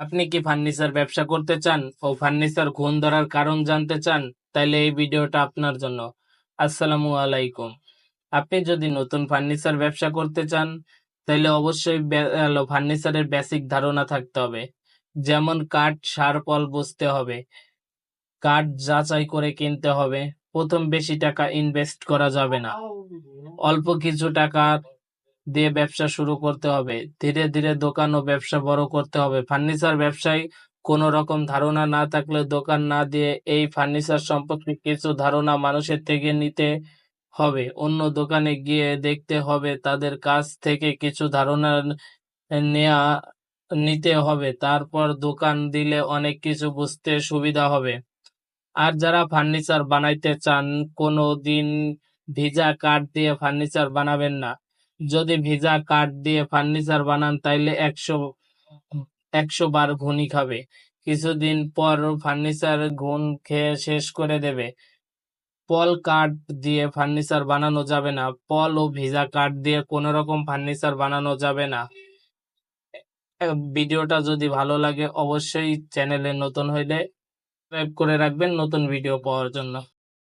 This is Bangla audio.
আপনি কি ফার্নিচার ব্যবসা করতে চান ও ফার্নিচার ঘুণ ধরার কারণ জানতে চান তাহলে এই ভিডিওটা আপনার জন্য। আসসালামু আলাইকুম। আপনি যদি নতুন ফার্নিচার ব্যবসা করতে চান তাহলে অবশ্যই ফার্নিচারের বেসিক ধারণা থাকতে হবে। যেমন কাঠ, সার, পল বুঝতে হবে। কাঠ যাচাই করে কিনতে হবে। প্রথম বেশি টাকা ইনভেস্ট করা যাবে না। অল্প কিছু টাকা দিয়ে ব্যবসা শুরু করতে হবে। ধীরে ধীরে দোকান ও ব্যবসা বড় করতে হবে। ফার্নিচার ব্যবসায় কোনো রকম ধারণা না থাকলে দোকান না দিয়ে এই ফার্নিচার সম্পর্কে কিছু ধারণা মানুষের থেকে নিতে হবে। অন্য দোকানে গিয়ে দেখতে হবে তাদের কাছ থেকে কিছু ধারণা নেয়া নিতে হবে। তারপর দোকান দিলে অনেক কিছু বুঝতে সুবিধা হবে। আর যারা ফার্নিচার বানাইতে চান, কোনো দিন ভিজা কাঠ দিয়ে ফার্নিচার বানাবেন না। যদি ভিজা কাঠ দিয়ে ফার্নিচার বানান, তাইলে একশো একশো বার ঘুনি খাবে। কিছুদিন পর ফার্নিচার ঘুণ খেয়ে শেষ করে দেবে। পল কাঠ দিয়ে ফার্নিচার বানানো যাবে না। পল ও ভিজা কাঠ দিয়ে কোনো রকম ফার্নিচার বানানো যাবে না। ভিডিওটা যদি ভালো লাগে, অবশ্যই চ্যানেলে নতুন হইলে সাবস্ক্রাইব করে রাখবেন নতুন ভিডিও পাওয়ার জন্য।